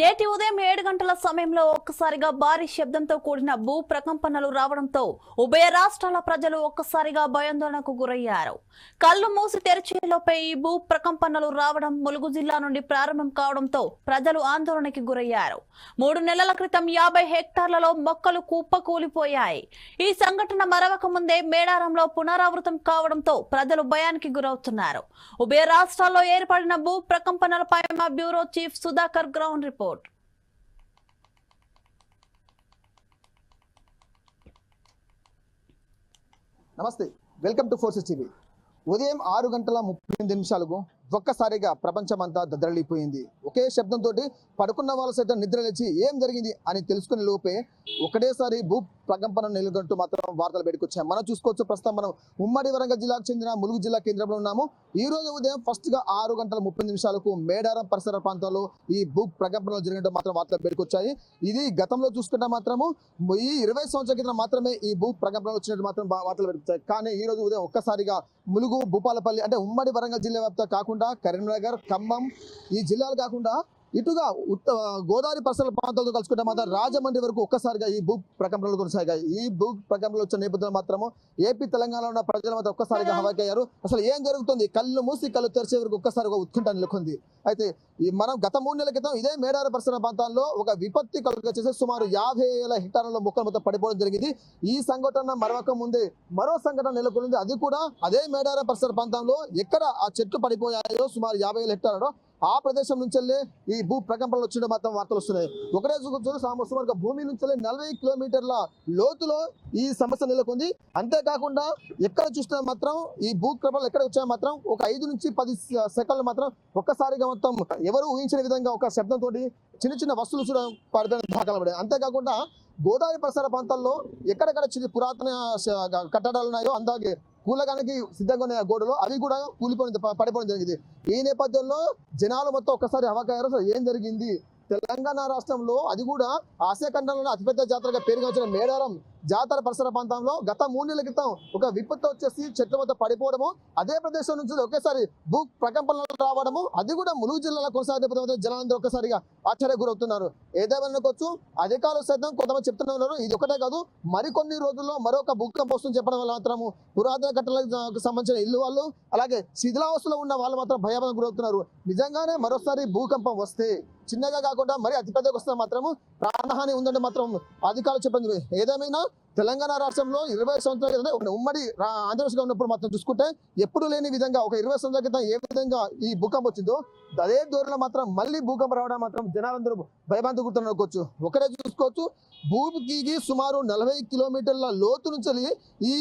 నేటి ఉదయం ఏడు గంటల సమయంలో ఒక్కసారిగా భారీ శబ్దంతో కూడిన భూ ప్రకంపనలు రావడంతో ఉభయ రాష్ట్రాల ప్రజలు ఒక్కసారిగా భయాందోళనకు గురయ్యారు. కళ్ళు మూసి తెరిచేలోపే ఈ భూ ప్రకంపనలు రావడం ములుగు జిల్లా నుండి ప్రారంభం కావడంతో ప్రజలు ఆందోళనకి గురయ్యారు. మూడు నెలల క్రితం యాభై హెక్టార్లలో మొక్కలు కుప్పకూలిపోయాయి. ఈ సంఘటన మరవక ముందే మేడారంలో పునరావృతం కావడంతో ప్రజలు భయానికి గురవుతున్నారు. ఉభయ రాష్ట్రాల్లో ఏర్పడిన భూ ప్రకంపనలపై మా bureau chief Sudhakar ground report namaste welcome to Forces TV. ఉదయం ఆరు గంటల ముప్పై ఎనిమిది నిమిషాలకు ఒక్కసారిగా ప్రపంచమంతా దద్దరలిపోయింది. ఒకే శబ్దంతో పడుకున్న వాళ్ళ సైతం నిద్ర లేచి ఏం జరిగింది అని తెలుసుకునే లోపే ఒకటేసారి భూ ప్రకంపన నిలగొట్టు మాత్రం వార్తలు పెట్టుకొచ్చాయి మనం చూసుకోవచ్చు ప్రస్తుతం మనం ఉమ్మడి వరంగల్ జిల్లాకు చెందిన ములుగు జిల్లా కేంద్రంలో ఉన్నాము. ఈ రోజు ఉదయం ఫస్ట్గా ఆరు గంటల ముప్పై నిమిషాలకు మేడారం పరిసర ప్రాంతాల్లో ఈ భూ ప్రకంపనలు జరిగినట్టు మాత్రం వార్తలు పెట్టుకొచ్చాయి ఇది గతంలో చూసుకుంటే మాత్రము ఈ ఇరవై సంవత్సరాల క్రితం మాత్రమే ఈ భూ ప్రకంపనలు వచ్చినట్టు మాత్రం వార్తలు పెట్టుకొచ్చాయి కానీ ఈ రోజు ఉదయం ఒక్కసారిగా ములుగు భూపాలపల్లి అంటే ఉమ్మడి వరంగల్ జిల్లా వ్యాప్త కాకుండా కరీంనగర్ ఖమ్మం ఈ జిల్లాలు కాకుండా ఇటుగా ఉత్త గోదావరి పరిసర ప్రాంతాలతో కలుసుకుంటే మాత్రం రాజమండ్రి వరకు ఒక్కసారిగా ఈ భూ ప్రకంపనలు కొనసాగాయి. ఈ భూ ప్రకంపనలు వచ్చిన నేపథ్యంలో మాత్రము ఏపీ తెలంగాణలో ఉన్న ప్రజలు మాత్రం ఒక్కసారిగా హవాకయ్యారు అసలు ఏం జరుగుతుంది? కళ్ళు మూసి కళ్ళు తెరిచే వరకు ఒక్కసారిగా ఉత్కంఠ నెలకొంది. అయితే ఈ మనం గత మూడు నెలల క్రితం ఇదే మేడార పరిసర ప్రాంతాల్లో ఒక విపత్తి కలుగ చేసే సుమారు యాభై వేల హెక్టార్ల మొక్కలు మొత్తం పడిపోవడం జరిగింది. ఈ సంఘటన మరొక ముందే మరో సంఘటన నెలకొంది. అది కూడా అదే మేడార పరిసర ప్రాంతంలో ఎక్కడ ఆ చెట్లు పడిపోయాయో సుమారు యాభై వేల హెక్టార్లలో ఆ ప్రదేశం నుంచెల్లే ఈ భూ ప్రకంపనలు వచ్చిన మాత్రం వార్తలు వస్తున్నాయి. ఒకటే సుమారుగా భూమి నుంచెల్లే నలభై కిలోమీటర్ల లోతులో ఈ సమస్య నెలకొంది. అంతేకాకుండా ఎక్కడ చూసినా మాత్రం ఈ భూ ప్రకంపనలు ఎక్కడ వచ్చినా మాత్రం ఒక ఐదు నుంచి పది సెకండ్లు మాత్రం ఒక్కసారిగా మొత్తం ఎవరు ఊహించిన విధంగా ఒక శబ్దంతో చిన్న చిన్న వస్తువులు కూడా పడిపోయిన దాఖలు పడాయి. అంతేకాకుండా గోదావరి పరిసర ప్రాంతాల్లో ఎక్కడెక్కడ చిన్న పురాతన కట్టడాలు ఉన్నాయో అందాగే కూలగానికి సిద్ధంగా ఉన్న గోడలు అవి కూడా కూలిపోయిన పడిపోవడం జరిగింది. ఈ నేపథ్యంలో జనాలు మొత్తం ఒక్కసారి అవకాశారు అసలు ఏం జరిగింది? తెలంగాణ రాష్ట్రంలో అది కూడా ఆసియా ఖండంలో అతిపెద్ద జాతరగా పేరుగాంచిన మేడారం జాతర పరిసర ప్రాంతంలో గత మూడు నెలల క్రితం ఒక విపత్తు వచ్చేసి చెట్ల వద్ద పడిపోవడము. అదే ప్రదేశం నుంచి ఒకేసారి భూ ప్రకంపనలు రావడము. అది కూడా ములుగు జిల్లాలో కొనసాగే జనాలందరూ ఒక్కసారిగా ఆశ్చర్య గురవుతున్నారు ఏదేమనుకోవచ్చు అధికారులు సైతం కొంతమంది చెప్తూనే ఉన్నారు. ఇది ఒకటే కాదు మరికొన్ని రోజుల్లో మరొక భూకంపం వస్తుంది చెప్పడం వల్ల మాత్రము పురాతన కట్టలకు సంబంధించిన ఇల్లు వాళ్ళు అలాగే శిథిలావస్థలో ఉన్న వాళ్ళు మాత్రం భయాభం గురవుతున్నారు. నిజంగానే మరోసారి భూకంపం వస్తే చిన్నగా కాకుండా మరి అతిపెద్దగా వస్తే మాత్రము ప్రాణహాని ఉందంటే మాత్రం అధికారులు చెప్పింది ఏదేమైనా తెలంగాణ రాష్ట్రంలో ఇరవై సంవత్సరాల క్రితం ఒక ఉమ్మడి ఆంధ్రప్రదేశ్గా ఉన్నప్పుడు మాత్రం చూసుకుంటే ఎప్పుడు లేని విధంగా ఒక ఇరవై సంవత్సరాల క్రితం ఏ విధంగా ఈ భూకంపం వచ్చిందో అదే దూరంలో మాత్రం మళ్ళీ భూకంపం రావడం మాత్రం జనాలందరూ భయభ్రాంతి గుర్తుకోవచ్చు ఒకటే చూసుకోవచ్చు భూమికి సుమారు నలభై కిలోమీటర్ల లోతు నుంచి ఈ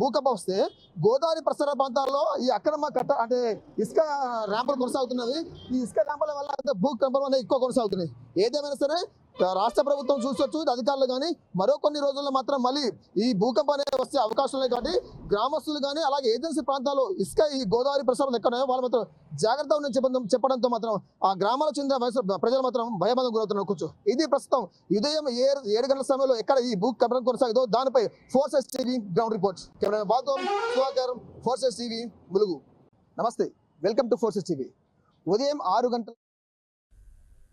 భూకంపం వస్తే గోదావరి పరిసర ప్రాంతాల్లో ఈ అక్రమ కట్ట అంటే ఇసుక ర్యాంపులు కొనసాగుతున్నవి. ఈ ఇసుక ర్యాంపుల వల్ల భూకంపం అనేది ఎక్కువ కొనసాగుతున్నాయి. ఏదేమైనా సరే రాష్ట్ర ప్రభుత్వం చూసొచ్చు అధికారులు కానీ మరో కొన్ని రోజుల్లో మాత్రం మళ్ళీ ఈ భూకంపం అనేది వస్తే అవకాశం ఉన్నాయి కాబట్టి గ్రామస్తులు కానీ అలాగే ఏజెన్సీ ప్రాంతాల్లో ఇసుక ఈ గోదావరి ప్రసారం ఎక్కడో వాళ్ళు మాత్రం జాగ్రత్త ఉన్న చెప్పడం చెప్పడంతో మాత్రం ఆ గ్రామాలకు చెందిన వయసు ప్రజలు మాత్రం భయబంధం గురవుతున్నారు. కూర్చో. ఇది ప్రస్తుతం ఉదయం ఏడు ఏడు గంటల సమయంలో ఎక్కడ ఈ భూ కంపనం కొనసాగుతో దానిపై Forces TV ground reports. Camera బాతో Forces TV Mulugu. Namaste. Welcome to Forces TV. ఉదయం ఆరు గంటల